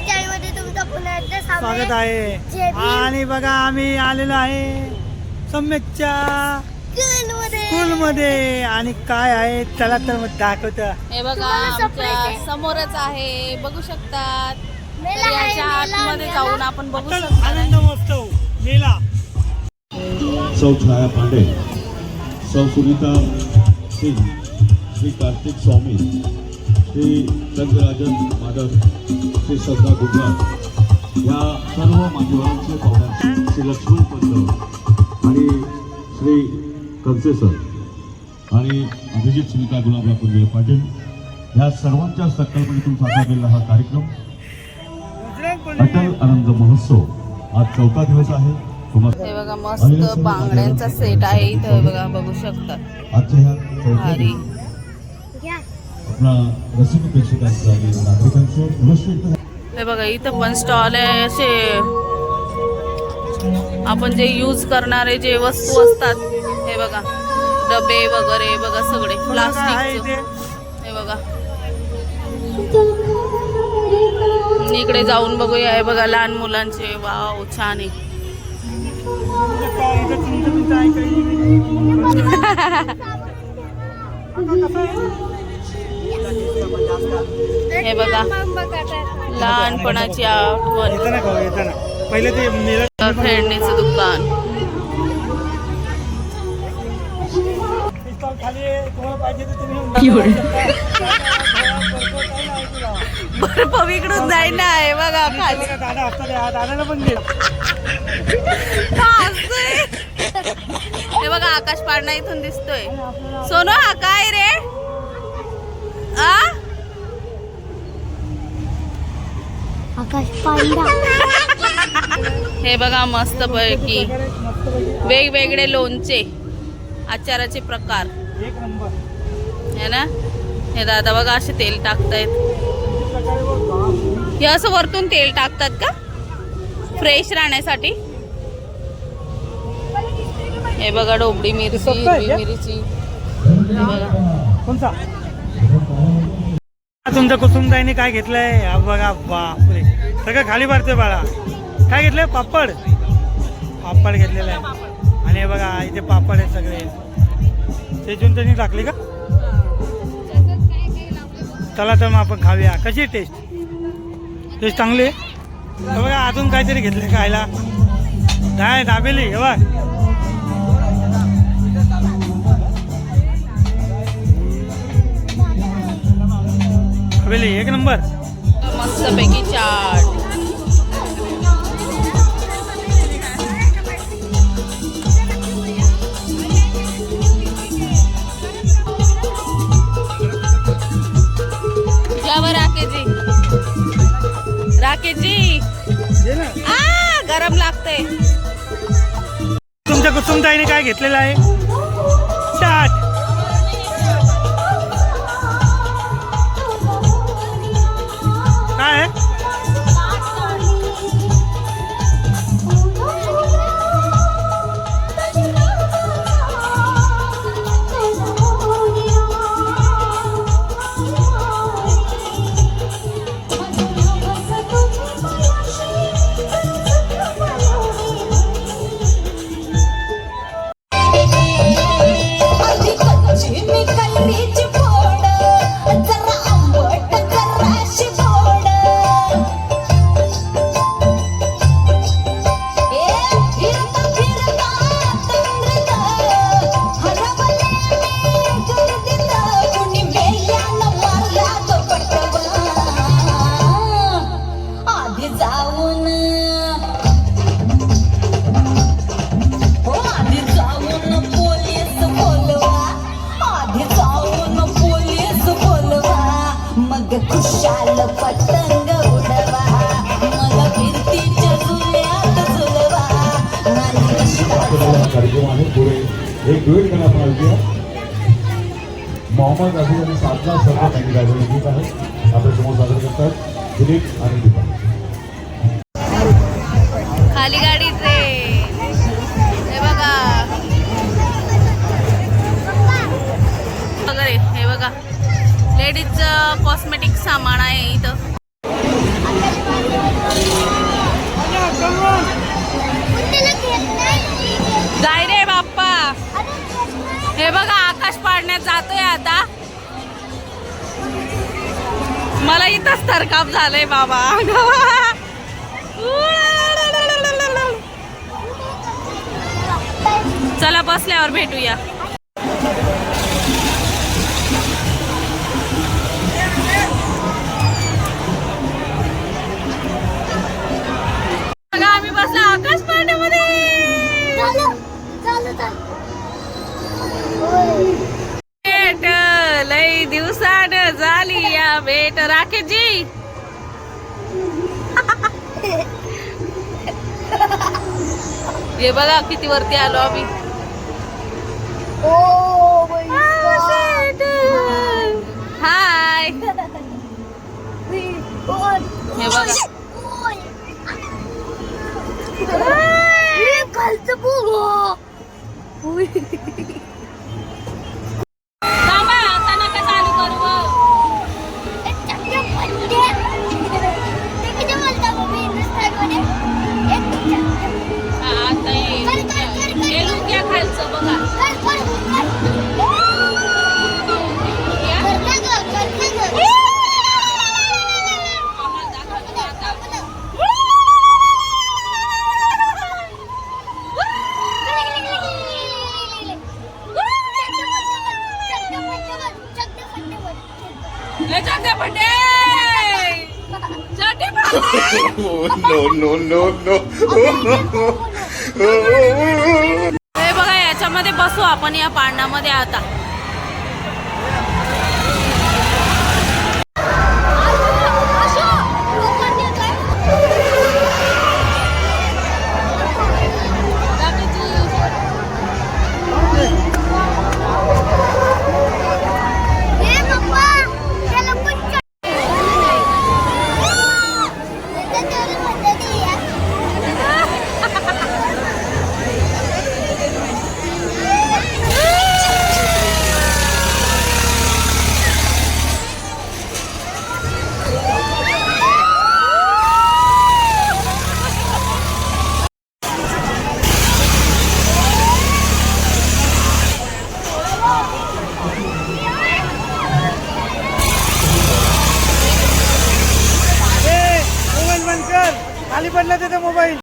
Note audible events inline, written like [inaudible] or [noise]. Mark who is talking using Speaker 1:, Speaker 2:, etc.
Speaker 1: चॅनलमध्ये तुमचं पुन्हा एकदा
Speaker 2: स्वागत. आहे. आणि बघा आम्ही आलेलो आहे सम्यकच्या
Speaker 1: मध्ये
Speaker 2: स्कूल मध्ये आणि काय आहे चला तर मग दाखवत.
Speaker 3: हे बघा
Speaker 1: तुम्हाला surprise
Speaker 3: आमच्या
Speaker 1: आहे.
Speaker 3: समोरच आहे बघू शकतात. तर
Speaker 1: मेला आहे,
Speaker 3: याच्या
Speaker 1: मेला,
Speaker 3: आतमध्ये
Speaker 1: मेला.
Speaker 3: जाऊन आपण बघू
Speaker 2: अटल
Speaker 3: शकतो.
Speaker 2: आनंद महोत्सव मेला.
Speaker 4: सौ छाया पांडे सौ सुनीता सिंह श्री कार्तिक स्वामी श्री रंगराजन माधव. श्री श्रद्धा गुजरात. या सर्व मान्यवरांचे पाहुण्यांचे श्री लक्ष्मण पंत आणि श्री कंसे सर आणि अभिजित सुनीता गुलाबराव कुंजे पाटील या सर्वांच्या संकल्पनेतून साकारलेला हा कार्यक्रम. अटल आनंद महोत्सव आज चौथा दिवस आहे.
Speaker 3: हे बघा मस्त बांगड्यांचा सेट आहे इथं हे बघा बघू शकता.
Speaker 4: आजच्या ह्या रसिक प्रेक्षकांचं आणि नागरिकांचं
Speaker 3: हे बघा इथं पण स्टॉल आहे असे आपण जे यूज करणारे जे वस्तू असतात हे बघा डबे वगैरे बघा सगळे प्लास्टिक हे बघा. इकडे जाऊन बघूया हे बघा लहान मुलांचे. वाव छान आहे. [laughs] हे बघा. लहानपणाची आठवण.
Speaker 2: पहिले ते
Speaker 3: खेळणीचं दुकान.
Speaker 2: आहे.
Speaker 3: बर्फ इकडून जाई ना हे बघा खाली.
Speaker 2: दादाला पण.
Speaker 3: हे बघा आकाश पाडणा इथून दिसतोय. सोनू हा काय रे? आ?
Speaker 1: आकाश पांडा.
Speaker 3: हे बघा मस्त पैकी वेगवेगळे लोणचे. आचाराचे प्रकार. है ना? हे दादा बघा असे तेल टाकतायत. हे असं वरतून तेल टाकतात का? फ्रेश राहण्यासाठी? हे बघा डोबडी मिरची हिरवी? मिरची. हे बघा.
Speaker 2: कोणता? तुमच्या कुसुमताईने काय घेतलंय? हा बघा बापरे. सगळं खाली भरते बाळा. काय घेतलंय? पापड? पापड घेतलेलं आहे. आणि हे बघा इथे पापड आहेत सगळे. तेजून त्यांनी टाकली का? चला तर मग आपण खाऊया. कशी टेस्ट टेस्ट चांगली आहे? बघा अजून काहीतरी घेतलं खायला. नाही दाबेली हे बघ. हवेली एक नंबर.
Speaker 3: मस्तपैकी चाट आ गरम लागतंय.
Speaker 2: तुमच्या कुसुमताईने काय घेतलेलं आहे? चाट. काय
Speaker 5: खुशाल पतंग उडवा. मग भिंतीच्या झुल्यात झुलवा
Speaker 4: कार्यक्रम आहे पुढे एक ड्युएट गाणं आपण ऐकूया मोहम्मद अफी आणि साधना सर्व त्यांनी गायलेलं गीत आहे. आपल्यासमोर सादर करतात दिलीप आणि मस्त
Speaker 3: जाय रे बाप्पा. हे बघा आकाश पाडण्यात जातोय आता. मला इथंच थरकाप झालंय बाबा. चला बसल्यावर भेटूया. बसलो आकाश
Speaker 1: होय.
Speaker 3: भेट लई दिवसाड झाली या भेट राकेशजी हे बघा किती वरती आलो आम्ही
Speaker 1: God.
Speaker 3: हाय. हे बघा.
Speaker 1: えー、
Speaker 3: カルチ ले चड्डे फटे चड्डे फटे हे बघा याच्यामध्ये बसू आपण या पाळण्यामध्ये आता खाली पडला त्याचा मोबाईल.